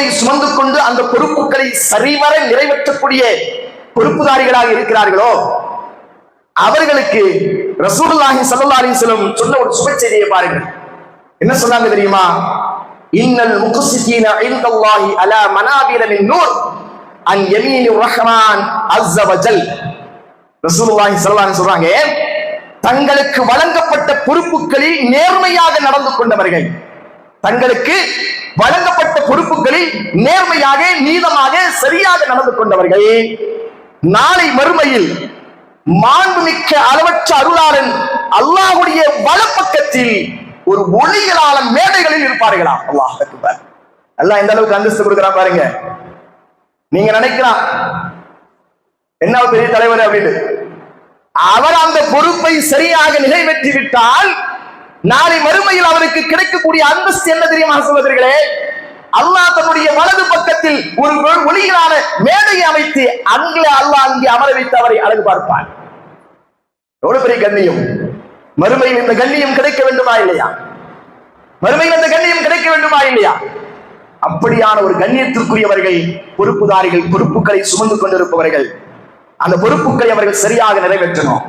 பொறுப்புகளை சுமந்து கொண்டு அந்த பொறுப்புகளை சரிவர நிறைவேற்றக்கூடிய பொறுப்புதாரிகளாக இருக்கிறார்களோ அவர்களுக்கு ரசூலுல்லாஹி ஸல்லல்லாஹு அலைஹி சொன்ன ஒரு சுப செய்தியை பாருங்கள். என்ன சொன்னாங்க தெரியுமா? இன்னல் முக்ஸிதீன இன்தல்லாஹி அலா மனாபிர மின் நூர் அன் யமீனிர் ரஹ்மான் அஸ்ஸ வஜல். ரசூலுல்லாஹி ஸல்லல்லாஹு அலைஹி சொல்றாங்க தங்களுக்கு வழங்கப்பட்ட பொறுப்புகளில் நேர்மையாக நடந்து கொண்டவர்கள் தங்களுக்கு வழங்கப்பட்ட பொறுப்புகளில் நேர்மையாக நீதமாக சரியாக நடந்து கொண்டவர்கள். நாளை மறுமையில் மாண்புமிக்க அளவற்ற அருளாளன் அல்லாஹுடைய வலப்பக்கத்தில் ஒரு ஒளியலாளன் மேடைகளில் இருப்பார்களாம் அல்லாஹ் அக்பர். எந்த அளவுக்கு அந்தஸ்து கொடுக்குறான் பாருங்க. நீங்க நினைக்கலாம் என்ன பெரிய தலைவர் அப்படின்னு. அவர் அந்த பொறுப்பை சரியாக நிறைவேற்றி விட்டால் நாளை மறுமையில் அவருக்கு கிடைக்கக்கூடிய அந்தஸ்து என்ன தெரியுமா சகோதரிகளே? அல்லாஹ் தன்னுடைய வலது பக்கத்தில் ஒரு ஒளியிலான மேடையை அமைத்து அங்கே அல்லாஹ் அங்கே அமர வைத்து அவரை அழகு பார்ப்பார் எவ்வளவு பெரிய கண்ணியம்? மறுமையில் இந்த கண்ணியம் கிடைக்க வேண்டுமா இல்லையா? மறுமையில் இந்த கண்ணியம் கிடைக்க வேண்டுமா இல்லையா? அப்படியான ஒரு கண்ணியத்திற்குரியவர்கள் பொறுப்புதாரிகள் பொறுப்புகளை சுமந்து கொண்டிருப்பவர்கள் அந்த பொறுப்புகளை அவர்கள் சரியாக நிறைவேற்றணும்.